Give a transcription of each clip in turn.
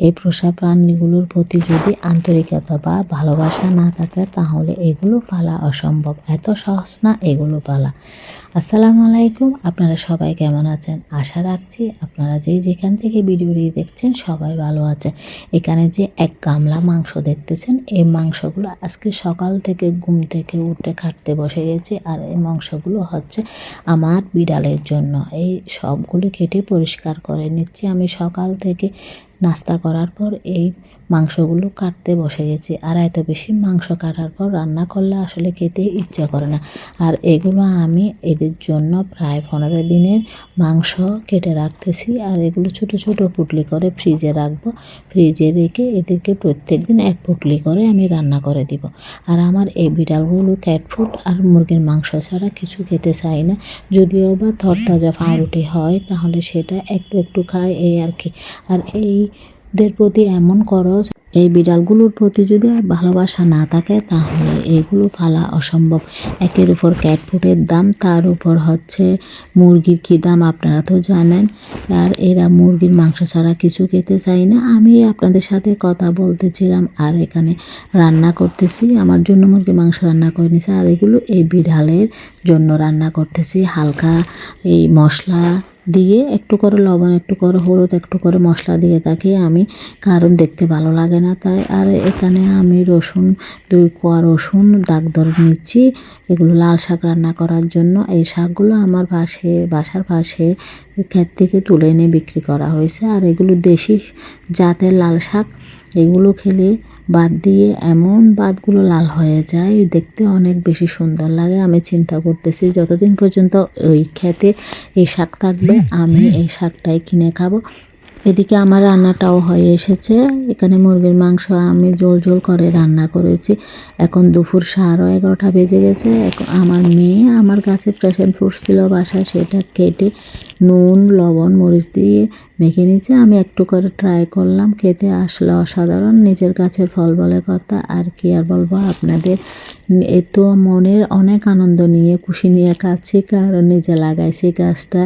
এই পোষা প্রাণীগুলোর প্রতি যদি আন্তরিকতা বা ভালোবাসা না থাকে, তাহলে এগুলো পালা অসম্ভব। এত সহজ না এগুলো পালা। আসসালামু আলাইকুম, আপনারা সবাই কেমন আছেন? আশা রাখছি আপনারা যেই যেখান থেকে ভিডিওটি দেখছেন সবাই ভালো আছেন। এখানে যে এক গামলা মাংস দেখতেছেন, এই মাংসগুলো আজকে সকাল থেকে ঘুম থেকে উঠে খাটতে বসে গেছে আর এই মাংসগুলো হচ্ছে আমার বিড়ালের জন্য। এই সবগুলো কেটে পরিষ্কার করে নিচ্ছি। আমি সকাল থেকে নাস্তা করার পর এই মাংসগুলো কাটতে বসে গেছি। আর এত বেশি মাংস কাটার পর রান্না করলে আসলে খেতে ইচ্ছা করে না। আর এগুলো আমি এদের জন্য প্রায় পনেরো দিনের মাংস কেটে রাখতেছি। আর এগুলো ছোট ছোট পুটলি করে ফ্রিজে রাখব। ফ্রিজে রেখে এদেরকে প্রত্যেক দিন এক পুটলি করে আমি রান্না করে দিব। আর আমার এই বিড়ালগুলো ক্যাট ফুড আর মুরগির মাংস ছাড়া কিছু খেতে চাই না। যদিও বা তরতাজা পাউরুটি হয়, তাহলে সেটা একটু একটু খায় এই আর কি। আর এইদের প্রতি এমন করো এই বিড়ালগুলোর প্রতি যদি আর ভালোবাসা না থাকে, তাহলে এগুলো পালা অসম্ভব। একের উপর ক্যাটফুটের দাম, তার উপর হচ্ছে মুরগির কী দাম, আপনারা তো জানেন। আর এরা মুরগির মাংস ছাড়া কিছু খেতে চাই না। আমি আপনাদের সাথে কথা বলতেছিলাম আর এখানে রান্না করতেছি। আমার জন্য মুরগির মাংস রান্না করে নিছি। আর এগুলো এই বিড়ালের জন্য রান্না করতেছি। হালকা এই মশলা দিয়ে একটু করে লবণ, একটু করে হলুদ, একটু করে মশলা দিয়ে থাকি আমি কারণ দেখতে ভালো লাগে না তাই। আর এখানে আমি রসুন, দুই কোয়া রসুন, দাগ ধরে নিচ্ছি। এগুলো লাল শাক রান্না করার জন্য। এই শাকগুলো আমার পাশে, বাসার পাশে ক্ষেত থেকে তুলে এনে বিক্রি করা হয়েছে। আর এগুলো দেশি জাতের লাল শাক। এগুলো খেলে বাদ দিয়ে এমন বাদগুলো লাল হয়ে যায়, দেখতে অনেক বেশি সুন্দর লাগে। আমি চিন্তা করতেছি, যতদিন পর্যন্ত ওই খেতে এই শাক থাকবে, আমি এই শাকটাই কিনে খাব। এদিকে আমার রান্নাটাও হয়ে এসেছে। এখানে মুরগির মাংস আমি জোল জোল করে রান্না করেছি। এখন দুপুর সাড়ে এগারোটা বেজে গেছে। আমার মেয়ে আমার কাছে প্রেশার ফ্রুটস ছিল বাসায়, সেটা কেটে নুন, লবণ, মরিচ দিয়ে মেখে নিচ্ছে আমি একটু করে ট্রাই করলাম, খেতে আসলে অসাধারণ। নিজের গাছের ফল বলে কথা, আর কি আর বলব আপনাদের? এ তো মনের অনেক আনন্দ নিয়ে, খুশি নিয়ে খাচ্ছি, কারণ নিজে লাগাইছি গাছটা।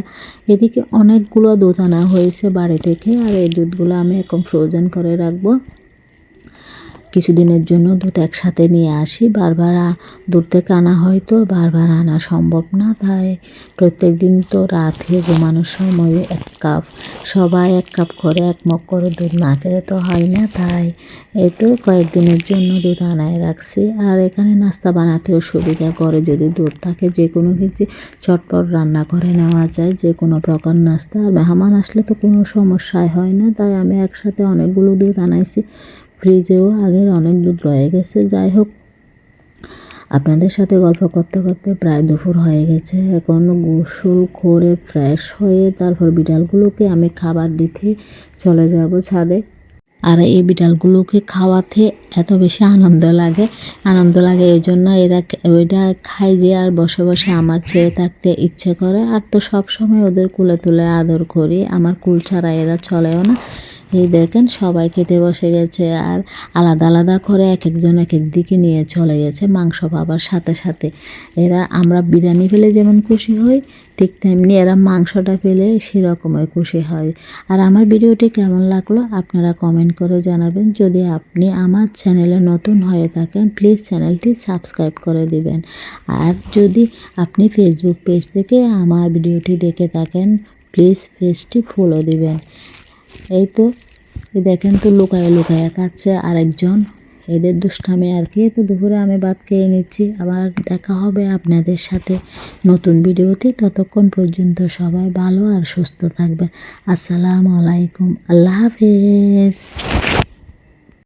এদিকে অনেকগুলো দুধ আনা হয়েছে বাড়ি থেকে, আর এই দুধগুলো আমি এখন ফ্রোজেন করে রাখব। কিছুদিনের জন্য দুধ একসাথে নিয়ে আসি। বারবার দূর থেকে আনা হয়তো বারবার আনা সম্ভব না। তাই প্রত্যেক দিন তো রাতে ঘুমানোর সময় এক কাপ, সবাই এক কাপ করে, এক মগ করে দুধ না খেলে তো হয় না। তাই একটু কয়েকদিনের জন্য দুধ আনায় রাখছি। আর এখানে নাস্তা বানাতেও সুবিধা করে। যদি দুধ থাকে যে কোনো কিছু, চটপট রান্না করে নেওয়া যায় যে কোনো প্রকার নাস্তা। আর মেহমান আসলে তো কোনো সমস্যাই হয় না। তাই আমি একসাথে অনেকগুলো দুধ আনাইছি। ফ্রিজেও আগের অনেক দুধ রয়ে গেছে, যাই হোক। আপনাদের সাথে গল্প করতে করতে প্রায় দুপুর হয়ে গেছে। এখন গোসল করে ফ্রেশ হয়ে তারপর বিড়ালগুলোকে আমি খাবার দিতে চলে যাব ছাদে। আর এই বিড়ালগুলোকে খাওয়াতে এত বেশি আনন্দ লাগে আনন্দ লাগে এই জন্য এরা ওইটা খায় যে আর বসে বসে আমার চেয়ে থাকতে ইচ্ছে করে। আর তো সব সময় ওদের কুলে তুলে আদর করি, আমার কুল ছাড়া এরা চলেও না। এই দেখেন সবাই খেতে বসে গেছে আর আলাদা আলাদা করে এক একজন এক এক দিকে নিয়ে চলে গেছে মাংস পাবার সাথে সাথে। এরা আমরা বিরিয়ানি পেলে যেমন খুশি হই, ঠিক তেমনি এরা মাংসটা পেলে সেরকমই খুশি হয়। আর আমার ভিডিওটি কেমন লাগল আপনারা কমেন্ট করে জানাবেন। যদি আপনি আমার চ্যানেলে নতুন হয়ে থাকেন প্লিজ চ্যানেলটি সাবস্ক্রাইব করে দিবেন। আর যদি আপনি ফেসবুক পেজ থেকে আমার ভিডিওটি দেখে থাকেন প্লিজ পেজটি ফলো দিবেন। এই তো দেখেন তো লুকায় লুকায় খাচ্ছে আরেকজন। এদের দুষ্টামি আর কি, তো দুপুরে আমি বাদ খেয়ে নিচ্ছি। আবার দেখা হবে আপনাদের সাথে নতুন ভিডিওতে। ততক্ষণ পর্যন্ত সবাই ভালো আর সুস্থ থাকবেন। আসসালামু আলাইকুম, আল্লাহ হাফেজ।